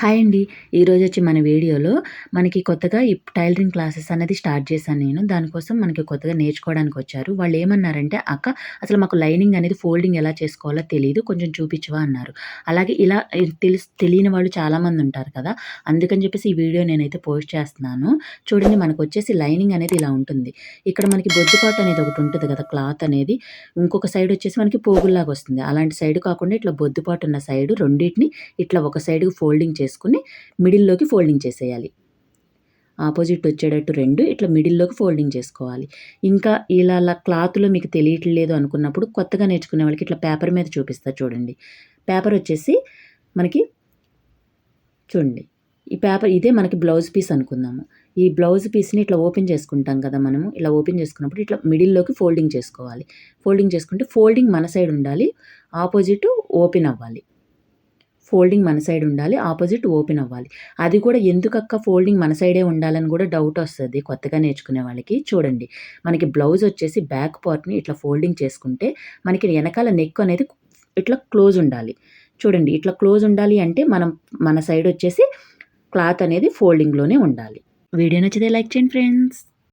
Hi అండి. ఈరోజు వచ్చి మన వీడియోలో మనకి కొత్తగా ఈ టైలరింగ్ క్లాసెస్ అనేది స్టార్ట్ చేశాను నేను. దానికోసం మనకి కొత్తగా నేర్చుకోవడానికి వచ్చారు. వాళ్ళు ఏమన్నారంటే అక్క అసలు మాకు లైనింగ్ అనేది ఫోల్డింగ్ ఎలా చేసుకోవాలో తెలియదు కొంచెం చూపించవా? అన్నారు. అలాగే ఇలా తెలిసి తెలియని వాళ్ళు చాలామంది ఉంటారు కదా. అందుకని చెప్పేసి ఈ వీడియో నేనైతే పోస్ట్ చేస్తున్నాను. చూడండి మనకు వచ్చేసి లైనింగ్ అనేది ఇలా ఉంటుంది. ఇక్కడ మనకి బొద్దుపాటు అనేది ఒకటి ఉంటుంది కదా క్లాత్ అనేది. ఇంకొక సైడ్ వచ్చేసి మనకి పోగుల్లాగా వస్తుంది. అలాంటి సైడ్ కాకుండా ఇట్లా బొద్దుపాటు ఉన్న సైడ్ రెండింటిని ఇట్లా ఒక సైడ్కి ఫోల్డింగ్ చేసి చేసుకుని మిడిల్లోకి ఫోల్డింగ్ చేసేయాలి. ఆపోజిట్ వచ్చేటట్టు రెండు ఇట్లా మిడిల్లోకి ఫోల్డింగ్ చేసుకోవాలి. ఇంకా ఇలా క్లాత్లో మీకు తెలియట్లేదు అనుకున్నప్పుడు కొత్తగా నేర్చుకునే వాళ్ళకి ఇట్లా పేపర్ మీద చూపిస్తా చూడండి. పేపర్ వచ్చేసి మనకి చూడండి. ఈ పేపర్ ఇదే మనకి బ్లౌజ్ పీస్ అనుకుందాము. ఈ బ్లౌజ్ పీస్ని ఇట్లా ఓపెన్ చేసుకుంటాం కదా మనము. ఇలా ఓపెన్ చేసుకున్నప్పుడు ఇట్లా మిడిల్లోకి ఫోల్డింగ్ చేసుకోవాలి. ఫోల్డింగ్ చేసుకుంటే ఫోల్డింగ్ మన సైడ్ ఉండాలి. ఆపోజిట్ ఓపెన్ అవ్వాలి. ఫోల్డింగ్ మన సైడ్ ఉండాలి ఆపోజిట్ ఓపెన్ అవ్వాలి. అది కూడా ఎందుకక్క ఫోల్డింగ్ మన సైడే ఉండాలని కూడా డౌట్ వస్తుంది కొత్తగా నేర్చుకునే వాళ్ళకి. చూడండి మనకి బ్లౌజ్ వచ్చేసి బ్యాక్ పార్ట్ని ఇట్లా ఫోల్డింగ్ చేసుకుంటే మనకి వెనకాల నెక్ అనేది ఇట్లా క్లోజ్ ఉండాలి. చూడండి ఇట్లా క్లోజ్ ఉండాలి అంటే మనం మన సైడ్ వచ్చేసి క్లాత్ అనేది ఫోల్డింగ్లోనే ఉండాలి. వీడియో నచ్చితే లైక్ చేయండి ఫ్రెండ్స్.